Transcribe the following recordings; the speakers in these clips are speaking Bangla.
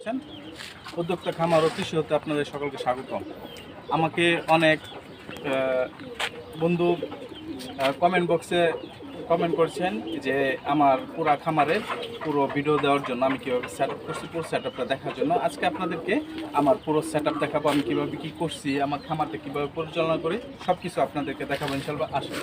আছেন? উদ্যোক্তা খামার ও কৃষি হতে আপনাদের সকলকে স্বাগতম আমাকে অনেক বন্ধু কমেন্ট বক্সে কমেন্ট করছেন যে আমার পুরা খামারে পুরো ভিডিও দেওয়ার জন্য আমি কীভাবে সেট আপ করছি, পুরো সেট আপটা দেখার জন্য। আজকে আপনাদেরকে আমার পুরো সেট আপ দেখাবো, আমি কীভাবে কী করছি, আমার খামারটা কীভাবে পরিচালনা করি সব কিছু আপনাদেরকে দেখাবো ইনশাল্লাহ আসুন।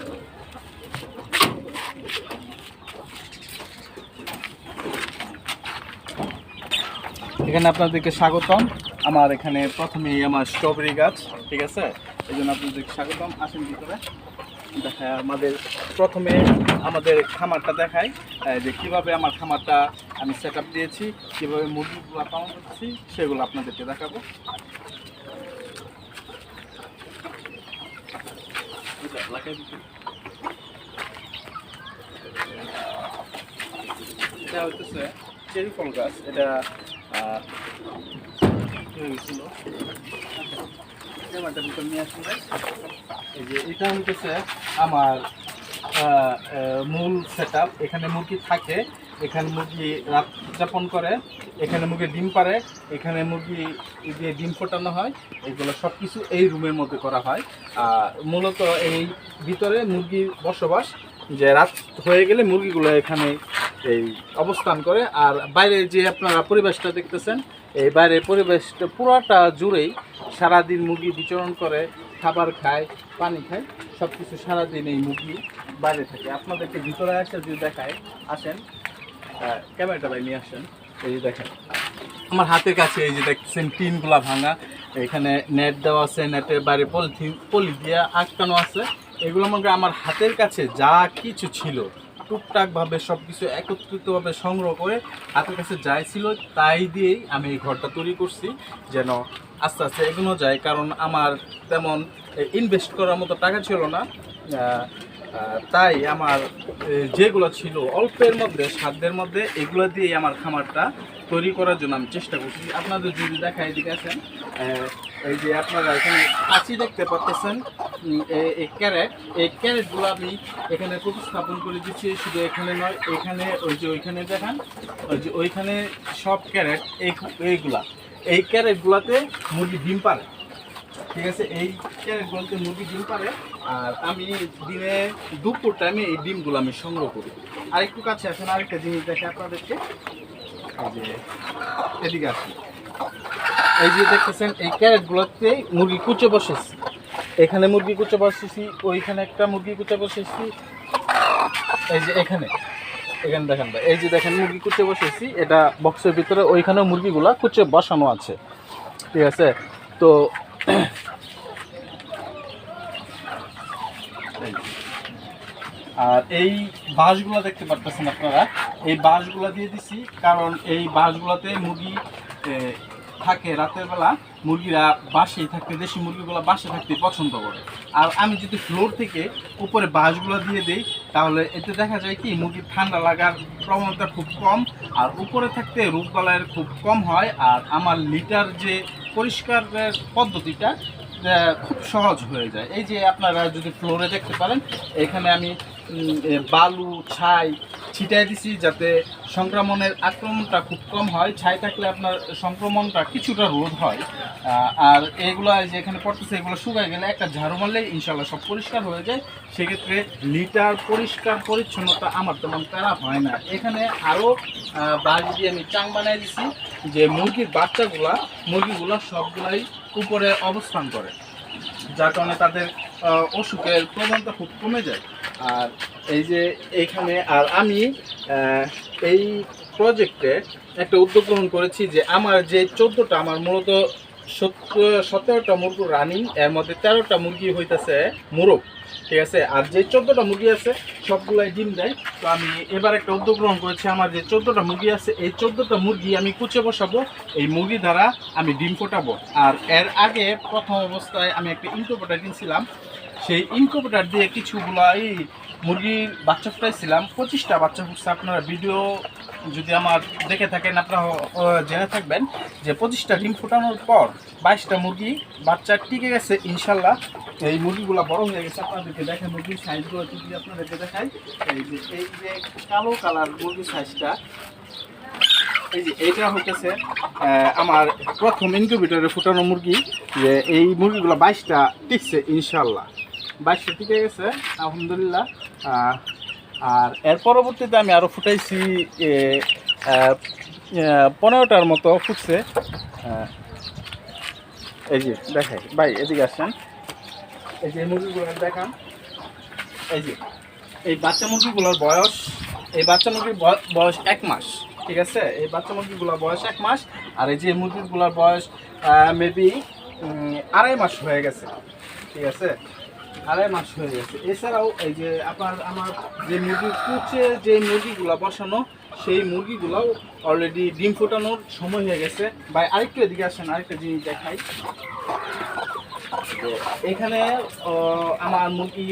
এখানে আপনাদেরকে স্বাগতম। আমার এখানে প্রথমেই আমার স্ট্রবেরি গাছ, ঠিক আছে? এই জন্য আপনাদেরকে স্বাগতম। আসেন ভিতরে। দেখায় আমাদের প্রথমে আমাদের খামারটা দেখাই। যে কীভাবে আমার খামারটা আমি সেট দিয়েছি, কীভাবে মুরগিগুলো পালন করছি, সেগুলো আপনাদেরকে দেখাবো। এটা হচ্ছে চেরি ফল গাছ। এটা হয়ে এটা আমার মূল সেট এখানে মুরগি থাকে এখানে মুরগি রাত যাপন করে এখানে মুরগি ডিম পারে এখানে মুরগি দিয়ে ডিম ফোটানো হয় এগুলো সব কিছু এই রুমের মধ্যে করা হয় আর মূলত এই ভিতরে মুরগির বসবাস যে রাত হয়ে গেলে মুরগিগুলো এখানে এই অবস্থান করে। আর বাইরে যে আপনারা পরিবেশটা দেখতেছেন, এই বাইরে পরিবেশটা পুরোটা জুড়েই সারাদিন মুরগি বিচরণ করে, খাবার খায়, পানি খায় সব কিছু সারাদিন এই মুরগি বাইরে থাকে। আপনাদেরকে ভিতরে আসে যদি দেখায়, আসেন। ক্যামেরাটা ভাই নিয়ে আসেন। এই যে দেখেন। আমার হাতের কাছে এই যে দেখছেন টিনগুলা ভাঙা। এখানে নেট দেওয়া আছে, নেটের বাইরে পলিথিন পলি দিয়ে আটকানো আছে। এগুলো মনে আমার হাতের কাছে যা কিছু ছিল টুকটাকভাবে সব কিছু একত্রিতভাবে সংগ্রহ করে হাতের কাছে যাই ছিল, তাই দিয়েই আমি এই ঘরটা তৈরি করছি, যেন আস্তে আস্তে এগোনো যায়। কারণ আমার তেমন ইনভেস্ট করার মতো টাকা ছিল না। তাই আমার যেগুলো ছিল অল্পের মধ্যে, সাধ্যের মধ্যে, এগুলো দিয়েই আমার খামারটা তৈরি করার জন্য আমি চেষ্টা করছি। আপনাদের যদি দেখা এদিকে আছেন এই যে আপনারা এখানে কাঁচি দেখতে পাচ্ছেন এই ক্যারেট এই ক্যারেটগুলো আমি এখানে প্রতিস্থাপন করে দিচ্ছি, শুধু এখানে নয়, এখানে, ওই যে ওইখানে দেখান, ওই যে ওইখানে সব ক্যারেট, এই এইগুলা। এই ক্যারেটগুলাতে মুরগি ডিম পারে। ঠিক আছে? এই ক্যারেটগুলোতে মুরগি ডিম পারে, আর আমি দিনে দুপুর টাইমে এই ডিমগুলো আমি সংগ্রহ করি। আর একটু কাছে আসেন, আরেকটা জিনিস দেখে আপনাদেরকে। যে, এদিকে আসুন। এই যে দেখতেছেন, এই ক্যারেটগুলোতে মুরগি কুচে বসেছি। এখানে মুরগি কুচে বসেছি ওইখানে একটা মুরগি কুচে বসেছি। এই যে এখানে এখানে দেখেন ভাই, এই যে দেখেন মুরগি কুচে বসেছি এটা বক্সের ভিতরে ওইখানেও মুরগিগুলা কুচে বসানো আছে। ঠিক আছে? তো আর এই বাঁশগুলো দেখতে পারতেছেন আপনারা? এই বাঁশগুলো দিয়ে দিছি কারণ এই বাঁশগুলোতে মুরগি থাকে রাতের বেলা, মুরগিরা বাসেই থাকতে, দেশি মুরগিগুলো বাসে থাকতে পছন্দ করে। আর আমি যদি ফ্লোর থেকে উপরে বাঁশগুলো দিয়ে দেই, তাহলে এতে দেখা যায় কি, মুরগির ঠান্ডা লাগার প্রবণতা খুব কম, আর উপরে থাকতে রোগবালাইয়ের খুব কম হয়, আর আমার লিটার যে পরিষ্কারের পদ্ধতিটা খুব সহজ হয়ে যায়। এই যে আপনারা যদি ফ্লোরে দেখতে পারেন, এখানে আমি বালু, ছাই ছিটাই দিছি যাতে সংক্রমণের আক্রমণটা খুব কম হয়। ছাই থাকলে আপনার সংক্রমণটা কিছুটা রোধ হয়। আর এগুলো যে এখানে পড়তেছে, এগুলো শুকায় গেলে একটা ঝাড়ু মারলে ইনশাল্লাহ সব পরিষ্কার হয়ে যায়। সেক্ষেত্রে লিটার পরিষ্কার পরিচ্ছন্নতা আমার তেমন প্যারা হয় না। এখানে আরও বাঁশ দিয়ে আমি চাং বানাই দিছি যে মুরগির বাচ্চাগুলা, মুরগিগুলো সবগুলাই উপরে অবস্থান করে। যার কারণে তাদের অসুখের প্রবণতা খুব কমে যায়। আর এই যে এইখানে আর আমি এই প্রজেক্টে একটা উদ্যোগ গ্রহণ করেছি যে আমার যে চোদ্দোটা, আমার মূলত সত্তর সতেরোটা মুরগি রানিং এর মধ্যে তেরোটা মুরগি হইতেছে মোরগ, ঠিক আছে? আর যে চোদ্দোটা মুরগি আছে, সবগুলাই ডিম দেয়। তো আমি এবার একটা উদ্যোগ গ্রহণ করেছি, আমার যে চোদ্দোটা মুরগি আছে, এই চোদ্দোটা মুরগি আমি কুচে বসাবো, এই মুরগি দ্বারা আমি ডিম ফোটাবো। আর এর আগে প্রথম অবস্থায় আমি একটা ইনকুবেটার কিনছিলাম সেই ইনকুবেটার দিয়ে কিছুগুলো এই মুরগির বাচ্চা ফুটাইছিলাম। পঁচিশটা বাচ্চা ফুটছে। আপনারা ভিডিও যদি আমার দেখে থাকেন, আপনারা জেনে থাকবেন যে পঁচিশটা ডিম ফোটানোর পর বাইশটা মুরগি বাচ্চা টিকে গেছে, ইনশাল্লাহ। এই মুরগিগুলো বড় হয়ে গেছে। আপনাদেরকে দেখেন মুরগির সাইজগুলো যদি আপনাদেরকে দেখাই। এই যে এই যে কালো কালার মুরগির সাইজটা এই যে এটা হইতেছে আমার প্রথম ইনকিউবেটরে ফুটানো মুরগি। যে এই মুরগিগুলো বাইশটা টিকছে, ইনশাল্লাহ। বাইশটা টিকে গেছে, আলহামদুলিল্লাহ। আর এর পরবর্তীতে আমি আরও ফুটাইছি পনেরোটার মতো ফুটছে। এই যে, দেখাই। ভাই, এদিকে আসেন। এই যে মুরগিগুলো দেখান। এই যে, এই বাচ্চা মুরগিগুলোর বয়স, এই বাচ্চা মুরগির বয়- বয়স এক মাস, ঠিক আছে? এই বাচ্চা মুরগিগুলোর বয়স এক মাস, আর এই যে মুরগিগুলোর বয়স মেবি আড়াই মাস হয়ে গেছে, ঠিক আছে? আড়াই মাস হয়ে গেছে এছাড়াও এই যে আপনার আমার যে মুরগির কুচে যে মুরগিগুলো বসানো, সেই মুরগিগুলোও অলরেডি ডিম ফোটানোর সময় হয়ে গেছে। ভাই, আরেকটু এদিকে আসেন, আরেকটা জিনিস দেখাই। এখানে আমার মুরগি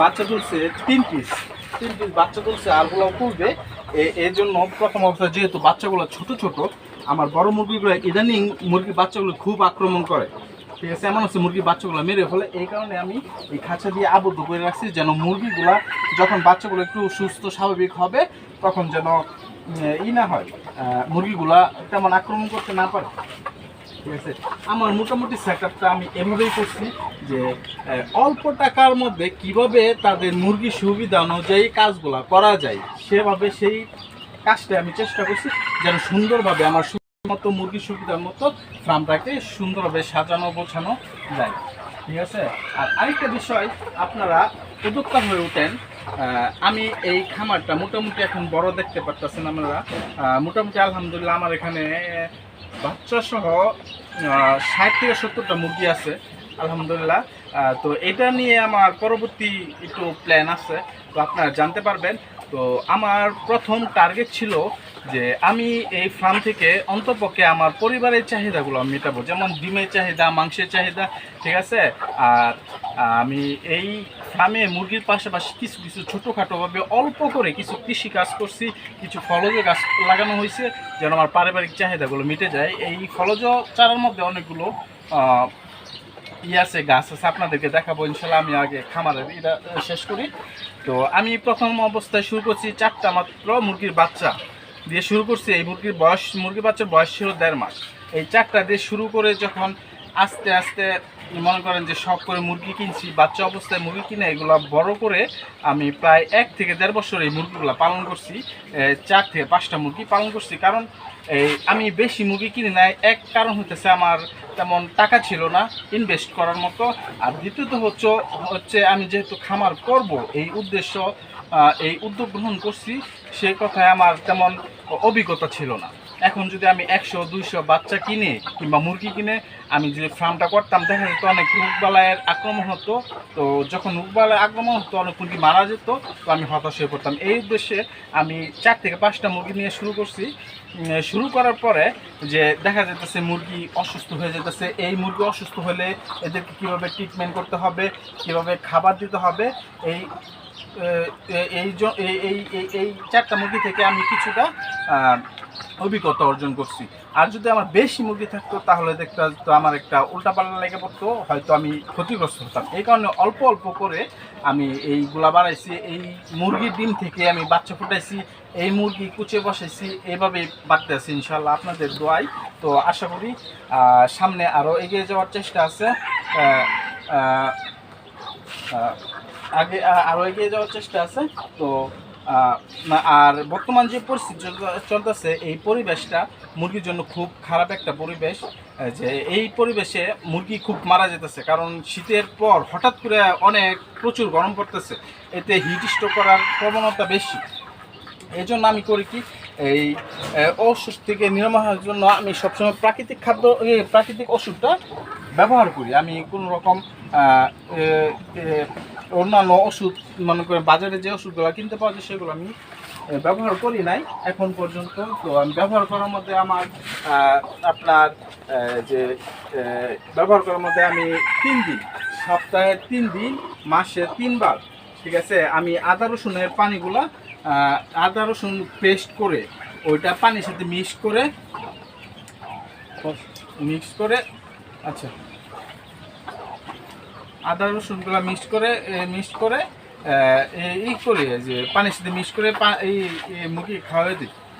বাচ্চা তুলছে তিন পিস তিন পিস বাচ্চা তুলছে আরগুলো তুলবে। এর জন্য প্রথম অবস্থায় যেহেতু বাচ্চাগুলো ছোট ছোট, আমার বড় মুরগিগুলো ইদানিং মুরগির বাচ্চাগুলো খুব আক্রমণ করে। ঠিক আছে, এমন হচ্ছে মুরগির বাচ্চাগুলো মেরে ফেলে। এই কারণে আমি এই খাঁচা দিয়ে আবদ্ধ করে রাখছি যেন মুরগিগুলা যখন বাচ্চাগুলো একটু সুস্থ, স্বাভাবিক হবে, তখন যেন ই না হয় মুরগিগুলা তেমন আক্রমণ করতে না পারে। ঠিক আছে, আমার মোটামুটি সেট আমি এভাবেই করছি যে অল্প টাকার মধ্যে কীভাবে তাদের মুরগির সুবিধা অনুযায়ী কাজগুলা করা যায়, সেভাবে সেই কাজটা আমি চেষ্টা করছি যেন সুন্দরভাবে আমার মতো মুরগির সুবিধার মতো ফার্মটাকে সুন্দরভাবে সাজানো, গোছানো যায়। ঠিক আছে? আর আরেকটা বিষয়, আপনারা উদ্যোক্তা হয়ে ওঠেন আমি এই খামারটা মোটামুটি এখন বড় দেখতে পারতেছেন আপনারা। মোটামুটি আলহামদুলিল্লাহ আমার এখানে বাচ্চা সহ ষাট থেকে সত্তরটা মুরগি আছে, আলহামদুলিল্লাহ। তো এটা নিয়ে আমার পরবর্তী একটু প্ল্যান আছে। তো আপনারা জানতে পারবেন। তো আমার প্রথম টার্গেট ছিল যে আমি এই ফার্ম থেকে অন্তপক্ষে আমার পরিবারের চাহিদাগুলো আমি মেটাবো। যেমন ডিমের চাহিদা, মাংসের চাহিদা, ঠিক আছে? আর আমি এই ফার্মে মুরগির পাশাপাশি কিছু কিছু ছোটোখাটোভাবে অল্প করে কিছু কৃষি কাজ করছি, কিছু ফলজ গাছ লাগানো হয়েছে, যেন আমার পারিবারিক চাহিদাগুলো মিটে যায়। এই ফলজ চারার মধ্যে অনেকগুলো ই আছে, গাছ আছে, আপনাদেরকে দেখাবো, ইনশাল্লাহ আমি আগে খামারের এটা শেষ করি। তো আমি প্রথম অবস্থায় শুরু করছি চারটা মাত্র মুরগির বাচ্চা। দিয়ে শুরু করছি। এই মুরগির বয়স, মুরগি বাচ্চার বয়স ছিল দেড় মাস। এই চারটা দিয়ে শুরু করে যখন আস্তে আস্তে মনে করেন যে শখ করে মুরগি কিনছি, বাচ্চা অবস্থায় মুরগি কিনে এগুলো বড় করে আমি প্রায় এক থেকে দেড় বছর এই মুরগিগুলো পালন করছি। চার থেকে পাঁচটা মুরগি পালন করছি। কারণ এই আমি বেশি মুরগি কিনে নাই। এক কারণ হতেছে আমার তেমন টাকা ছিল না ইনভেস্ট করার মতো। আর দ্বিতীয়ত হচ্ছে হচ্ছে আমি যেহেতু খামার করব, এই উদ্দেশ্য এই উদ্যোগ গ্রহণ করছি সেই কথায় আমার তেমন অভিজ্ঞতা ছিল না। এখন যদি আমি একশো, দুইশো বাচ্চা কিনে কিংবা মুরগি কিনে আমি যদি ফার্মটা করতাম, দেখা যেত অনেক রোগবালায়ের আক্রমণ হতো। তো যখন রোগবালায় আক্রমণ হতো, অনেক মুরগি মারা যেত, তো আমি হতাশ হয়ে পড়তাম। এই উদ্দেশ্যে আমি চার থেকে পাঁচটা মুরগি নিয়ে শুরু করছি। শুরু করার পরে যে দেখা যেতেছে মুরগি অসুস্থ হয়ে যেতেছে এই মুরগি অসুস্থ হলে এদেরকে কীভাবে ট্রিটমেন্ট করতে হবে, কীভাবে খাবার দিতে হবে, এই এই এই এই- চারটা মুরগি থেকে আমি কিছুটা অভিজ্ঞতা অর্জন করছি। আর যদি আমার বেশি মুরগি থাকতো, তাহলে দেখতে তো আমার একটা উল্টাপাল্টা লেগে পড়তো, হয়তো আমি ক্ষতিগ্রস্ত হতাম। এই কারণে অল্প অল্প করে আমি এই এইগুলা বাড়াইছি, এই মুরগির ডিম থেকে আমি বাচ্চা ফুটাইছি, এই মুরগি কুচে বসাইছি এইভাবে বাড়তে আছি ইনশাল্লাহ আপনাদের দোয়াই তো আশা করি সামনে আরও এগিয়ে যাওয়ার চেষ্টা আছে। আগে, আ- আরও এগিয়ে যাওয়ার চেষ্টা আছে। তো আর বর্তমান যে পরিস্থিতি চলতে- চলতেছে, এই পরিবেশটা মুরগির জন্য খুব খারাপ একটা পরিবেশ যে এই পরিবেশে মুরগি খুব মারা যেতেছে। কারণ শীতের পর হঠাৎ করে অনেক প্রচুর গরম পড়তেছে, এতে হিট করার প্রবণতা বেশি। এই জন্য আমি করি কি, এই ওষুধ থেকে নিরাময় হওয়ার জন্য আমি সবসময় প্রাকৃতিক খাদ্য প্রাকৃতিক ওষুধটা ব্যবহার করি। আমি কোনো রকম অন্যান্য ওষুধ, মনে করেন বাজারে যে ওষুধগুলো কিনতে পাওয়া যায় সেগুলো আমি ব্যবহার করি নাই এখন পর্যন্ত। তো আমি ব্যবহার করার মধ্যে আমার আপনার যে ব্যবহার করার মধ্যে আমি তিন দিন, সপ্তাহে তিন দিন, মাসে তিনবার, ঠিক আছে? আমি আদা রসুনের পানিগুলা আদা রসুন পেস্ট করে ওইটা পানির সাথে মিক্স করে মিক্স করে আচ্ছা। আদা রসুনগুলো মিক্স করে মিক্স করে ই করি, যে পানির সাথে মিক্স করে এই মুরগি খাওয়াই দিই।